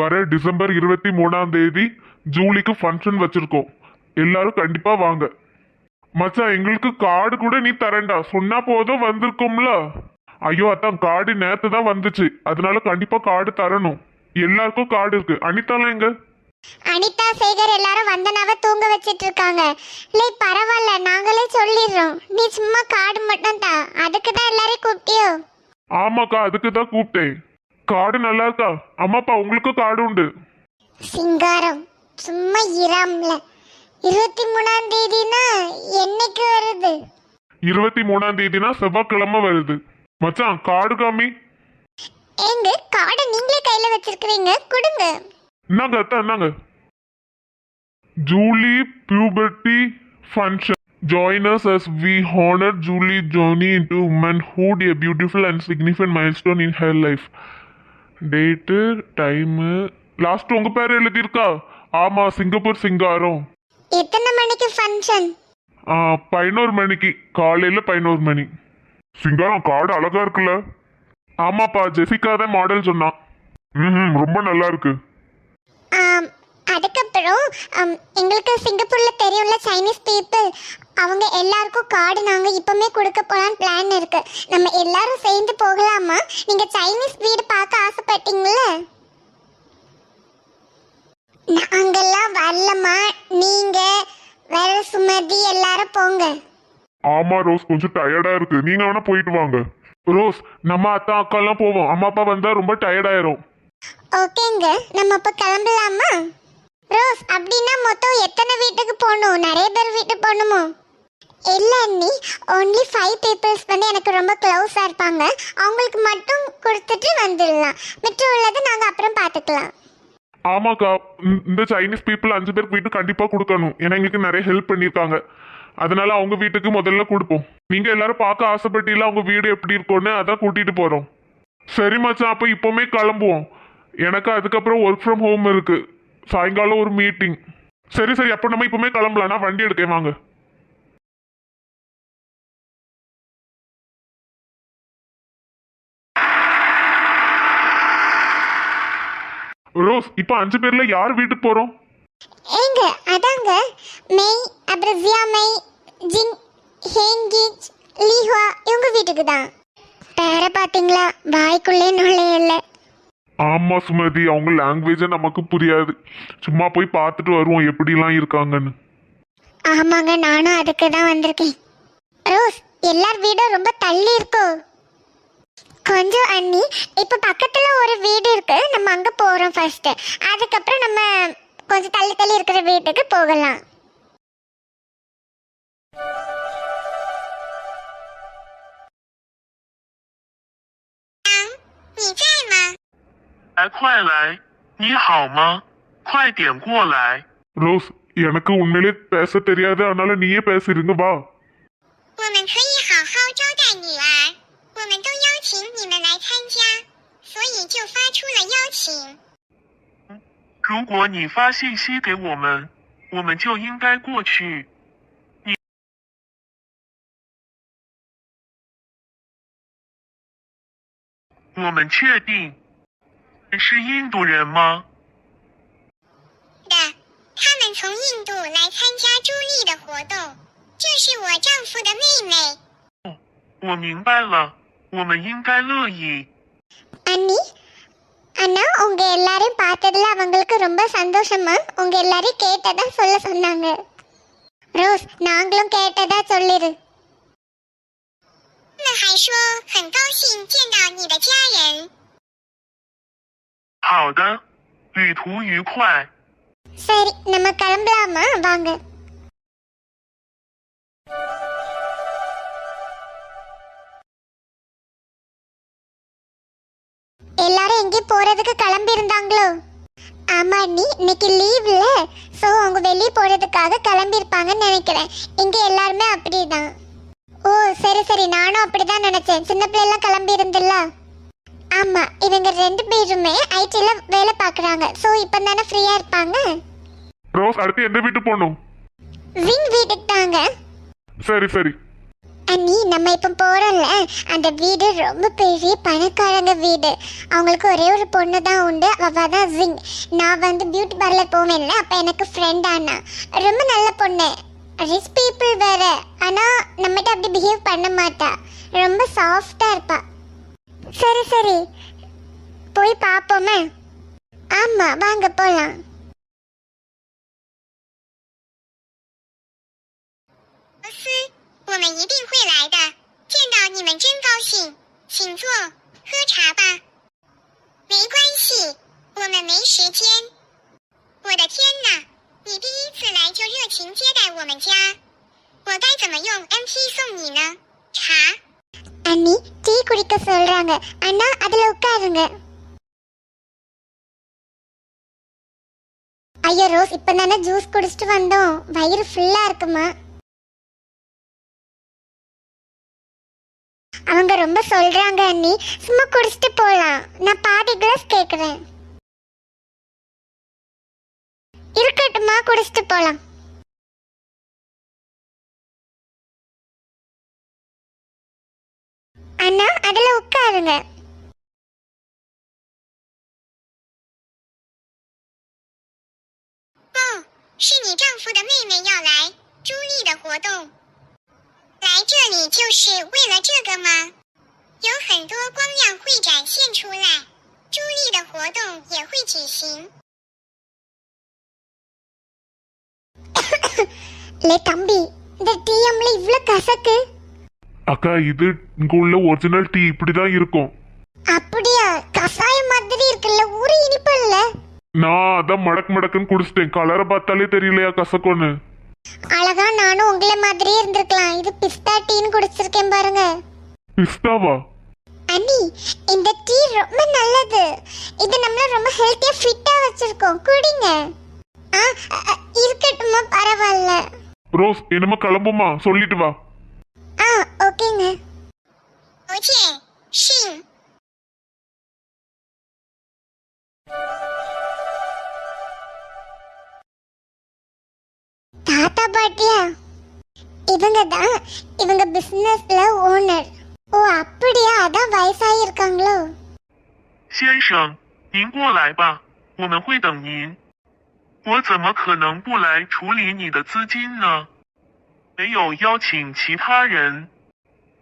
வர டிசம்பர் இருபத்தி மூணாம் தேதி ஜூலிக்கு ஃபங்க்ஷன் வச்சிருக்கோம். எல்லாரும் கண்டிப்பா வாங்க. மச்சான் எங்களுக்கு கார்டு கூட நீ தரேன்டா. சொன்னா போதும் வந்திருக்கோம்ல. ஐயோ அதான் கார்டு நேத்து தான் வந்துச்சு. அதனால கண்டிப்பா கார்டு தரணும். எல்லாருக்கும் கார்டு இருக்கு. அனிதாலாம் எங்க? அனிதா சேகர் எல்லாரும் வந்தனாவ தூங்க வச்சிட்டு இருக்காங்க. இல்லை பரவாயில்ல. நாங்களே சொல்லிடுறோம். நீ சும்மா கார்டு மட்டும் தா. அதுக்கு தான் எல்லாரையும் கூப்பிட்டியோ? ஆமாக்கா அதுக்கு தான் கூப்பிட்டேன். கார்டு நல்லா இருக்கா? அம்மாப்பா உங்களுக்கும் கார்டு உண்டு. சிங்காரம் சும்மா இராம்ல இருபத்தி மூணாம் தேதினா என்னைக்கு வருது? இருபத்தி மூணாம் தேதினா செவ்வாய்க்கிழமை வருது. மச்சான் கார்டு காமி. எங்க கார்டை நீங்களே கையில வச்சிருக்கிறீங்க. கொடுங்க. என்னங்க அத்தா என்னங்க Julie puberty function Join us as we honor Julie journey into womanhood, a beautiful and significant milestone in her life. Date time last உங்க பேர் எழுதியிருக்கா? ஆமா சிங்கப்பூர் சிங்காரம். எத்தனை மணிக்கு ஃபங்க்ஷன் பதினோரு மணிக்கு. காலையில பதினோரு மணி. சிங்காரம் கார்டு அழகா இருக்குல்ல? ஆமாப்பா ஜெசிகா தான் மாடல் சொன்னான். ம் ரொம்ப நல்லா இருக்கு. அதுக்கப்புறம் எங்களுக்கு சிங்கப்பூர்ல தெரியும்ல சைனீஸ் பீப்புள் அவங்க எல்லாருக்கும் கார்டு நாங்க இப்பவுமே கொடுக்க போலான்னு பிளான் இருக்கு. நம்ம எல்லாரும் சேர்ந்து போகலாமா? நீங்க சைனீஸ் வீடு பார்க்க ஆசைப்பட்டீங்களே நாங்கெல்லாம் வரலம்மா. நீங்க வேற சுமதி எல்லாரும் போங்க. ஆமா ரோஸ். கொஞ்சம் டயர்டா இருக்கு. நீங்க வேணா போயிட்டு வாங்க. ரோஸ் நம்ம அத்தா அக்கா எல்லாம் போவோம். அம்மா அப்பா வந்தா ரொம்ப டயர்ட் ஆயிரும் ஓகேங்க. நம்ம அப்ப கிளம்பலாமா? ரோஸ் அப்படின்னா மொத்தம் எத்தனை வீட்டுக்கு போகணும்? நிறைய பேர் வீட்டுக்கு போகணுமோ? இல்லை அண்ணி. ஓன்லி ஃபைவ் பீப்புள்ஸ் வந்து எனக்கு ரொம்ப க்ளோஸாக இருப்பாங்க. அவங்களுக்கு மட்டும் கொடுத்துட்டு வந்துடலாம். மிச்சம் உள்ளது நாங்கள் அப்புறம் பார்த்துக்கலாம். ஆமாக்கா இந்த- சைனீஸ் பீப்புள் அஞ்சு பேருக்கு வீட்டு கண்டிப்பாக கொடுக்கணும். ஏன்னா எங்களுக்கு நிறைய ஹெல்ப் பண்ணியிருக்காங்க. அதனால அவங்க வீட்டுக்கு முதல்ல கொடுப்போம். நீங்கள் எல்லாரும் பார்க்க ஆசைப்பட்டீங்களா அவங்க வீடு எப்படி இருக்கும்னு? அதான் கூட்டிகிட்டு போகிறோம் சரி மச்சான் அப்போ இப்பவுமே கிளம்புவோம். எனக்கு அதுக்கப்புறம் ஒர்க் ஃப்ரம் ஹோம் இருக்குது சாயங்காலம் ஒரு மீட்டிங் சரி சரி அப்போ நம்ம இப்பவுமே கிளம்பலாம். நான் வண்டி எடுக்கேன் வாங்க. ரோஸ் இப்போ அஞ்சு பேர்ல யார் வீட்டுக்கு போறோம்? ஏங்க அதாங்க. மெய் அப்புறம் ஜியா மெய் ஜிங் ஹேங்கிச் லீஹுவா இவங்க வீட்டுக்கு தான். பேரை பார்த்தீங்களா வாய்க்குள்ளே நுழையல. ஆமா சுமதி அவங்க லாங்குவேஜே நமக்கு புரியாது. சும்மா போய் பார்த்துட்டு வருவோம் எப்படிலாம் இருக்காங்கன்னு. ஆமாங்க நானும் அதுக்கு தான் வந்திருக்கேன். ரோஸ் எல்லார் வீடும் ரொம்ப தள்ளி இருக்கோ? கொஞ்சம் அண்ணி இப்ப பக்கத்துல ஒரு வீடு இருக்கு நம்ம அங்க போறோம் ஃபர்ஸ்ட் அதுக்கப்புறம் நம்ம கொஞ்சம் தள்ளி தள்ளி இருக்கிற வீட்டுக்கு போகலாம் 你在吗？ 来，快来！你好吗？快点过来！ ரோஸ் எனக்கு உண்மையிலே பேச தெரியாது அதனால நீயே பேசிருங்க வா 你们来参加，所以就发出了邀请。如果你发信息给我们，我们就应该过去。你我们确定你是印度人吗？的，他们从印度来参加朱莉的活动，这是我丈夫的妹妹。我明白了，我们应该乐意。 அண்ணி அண்ணா உங்க எல்லாரையும் பார்த்ததுல அவங்களுக்கு ரொம்ப சந்தோஷமா உங்க எல்லாரையும் கேட்டதா சொல்ல சொன்னாங்க ரோஸ் நாங்களும் கேட்டதா சொல்லிரு 他们还说很高兴见到你的家人。 好的，旅途愉快。 சரி நம்ம கிளம்பலாமா வாங்க போறதுக்கு கிளம்பி இருந்தாங்களோ ஆமா அண்ணி. இன்னைக்கு லீவ்ல சோ அவங்க வெளியே போறதுக்காக கிளம்பி இருப்பாங்கன்னு நினைக்கிறேன். இங்க எல்லாருமே அப்படிதான். ஓ சரி சரி. நானும் அப்படிதான் நினைச்சேன். சின்ன பிள்ளைலாம் கிளம்பி இருந்துல்ல ஆமா இவங்க ரெண்டு பேருமே ஐடில வேலை பார்க்கறாங்க. சோ இப்போ தானே ஃப்ரீயா இருப்பாங்க? ரோஸ் அடுத்து எந்த வீட்டுக்கு போகணும்? வின் வீட்டுக்கு தாங்க. சரி சரி. அண்ணி நம்ம இப்போ போகிறோம்ல அந்த வீடு ரொம்ப பெரிய பணக்காரங்க வீடு. அவங்களுக்கு ஒரே ஒரு பொண்ணு தான் உண்டு. அவள் தான் ஜிங் நான் வந்து பியூட்டி பார்லர் போவேன்ல. அப்போ எனக்கு ஃப்ரெண்ட் ஆனா ரொம்ப நல்ல பொண்ணு. ரிச் பீப்புள் வேற. ஆனால் நம்மகிட்ட அப்படி பிஹேவ் பண்ண மாட்டா. ரொம்ப சாஃப்டாக இருப்பா. சரி சரி. போய் பார்ப்போமே ஆமாம் வாங்க போகலாம் 罗斯，我们一定会来的。见到你们真高兴，请坐，喝茶吧。没关系，我们没时间。我的天哪，你第一次来就热情接待我们家，我该怎么用 MT 送你呢？茶。அண்ணி டீ குடிக்க சொல்றாங்க அண்ணா அதுல உட்காருங்க ஐயோ ரோஸ் இப்ப தானே ஜூஸ் குடிச்சிட்டு வந்தோம் வயிறு ஃபுல்லா இருக்குமா அவங்க ரொம்ப சொல்றாங்க அண்ணி சும்மா குடிச்சிட்டு போலாம் நான் பாதி கிளாஸ் கேக்குறேன் இருக்கட்டுமா குடிச்சிட்டு போலாம் அண்ணா அதுல உட்காருங்க 哦，是你丈夫的妹妹要来朱莉的活动。 来这里就是为了这个吗？有很多光亮会展现出来，朱莉的活动也会举行。லே தம்பி இந்த டிஎம்ல இவ்ளோ கசக்கு அக்கா இது இங்க உள்ள ஒரிஜினல் டீ இப்படிதான் இருக்கும் அப்படியா கசாயம் மாதிரி இருக்குல்ல ஒரு இனிப்பு இல்ல நான் அதான் மடக்கு மடக்குன்னு குடிச்சிட்டேன் கலரை பார்த்தாலே தெரியலையா கசக்கொன்னு அழகா நானும் உங்களை மாதிரியே இருந்திருக்கலாம். இது பிஸ்தா டீன்னு குடிச்சிருக்கேன் பாருங்க. பிஸ்தாவா? அண்ணி இந்த டீ ரொம்ப நல்லது. இது நம்மள ரொம்ப ஹெல்த்தியா ஃபிட்டா வச்சிருக்கோம். குடிங்க. ஆ இருக்கட்டுமா பரவாயில்ல. ரோஸ் என்னமோ கிளம்புமா? சொல்லிட்டு வா. ஆ ஓகேங்க. ஓகே ஷின் தாத்தா பாட்டியா இவங்க தான் இவங்க பிசினஸ்ல ஓனர் ஓ அப்படியா அதான் வயசாகி இருக்காங்களோ 先生，您过来吧，我们会等您。我怎么可能不来处理你的资金呢？没有邀请其他人。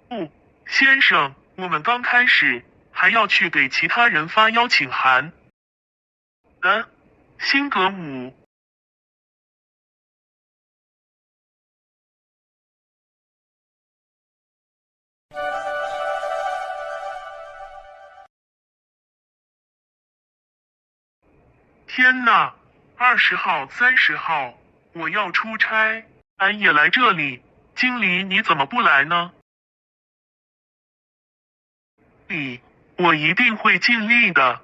不，先生，我们刚开始，还要去给其他人发邀请函。的，辛格姆。 天呐，二十号、三十号，我要出差，俺也来这里。经理，你怎么不来呢？理，我一定会尽力的。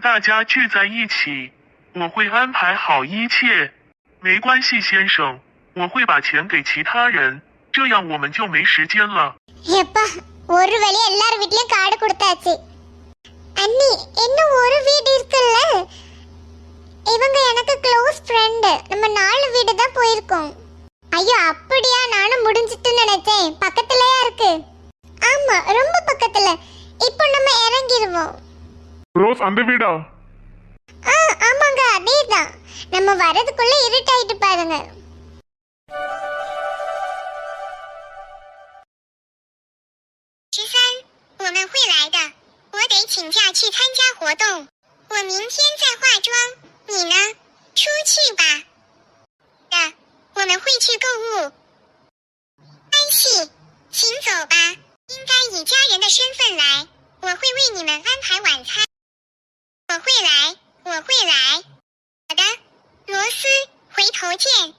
大家聚在一起，我会安排好一切。没关系，先生，我会把钱给其他人，这样我们就没时间了。 எப்பா ஒரு வழி எல்லார் வீட்லயும் கார்டு கொடுத்தாச்சு அண்ணி இன்னும் போயிருக்கோம் ஐயோ அப்படியா? நானும் முடிஞ்சிட்டுன்னு நினைச்சேன். பக்கத்துலயா இருக்கு. ஆமா ரொம்ப பக்கத்துல. இப்போ நம்ம இறங்கிடுவோம் ரோஸ் அந்த வீடா? ஆ ஆமாங்க அதேதான். நம்ம வரதுக்குள்ள இருட்டாயிட்டு பாருங்க. 会去购物。安息，请走吧。应该以家人的身份来，我会为你们安排晚餐。我会来，我会来。好的，罗斯，回头见。